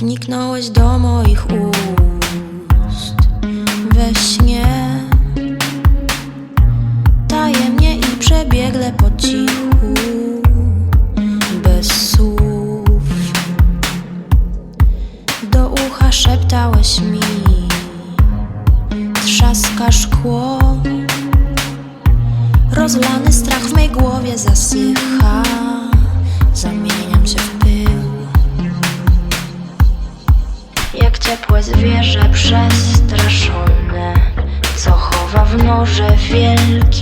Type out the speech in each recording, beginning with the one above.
Szepnąłeś do moich ust. We śnie. Tajemnie i przebiegle po cichu. Bez słów. Do ucha szeptałeś mi. Trzaska szkło Rozlany strach w mej głowie zasycha Jak ciepłe zwierzę przestraszone Co chowa w norze wielki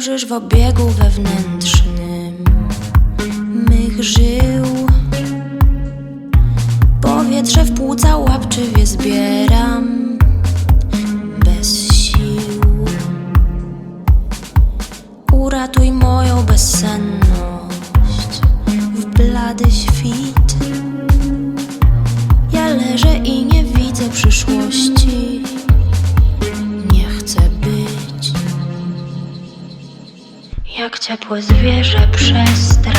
Krążysz w obiegu wewnętrznym mych żył. Powietrze w płuca łapczywie zbieram bez sił. Uratuj moją bezsenność w blady świt. Ja leżę i nie widzę przyszłości ciepłe zwierzę przestraszone,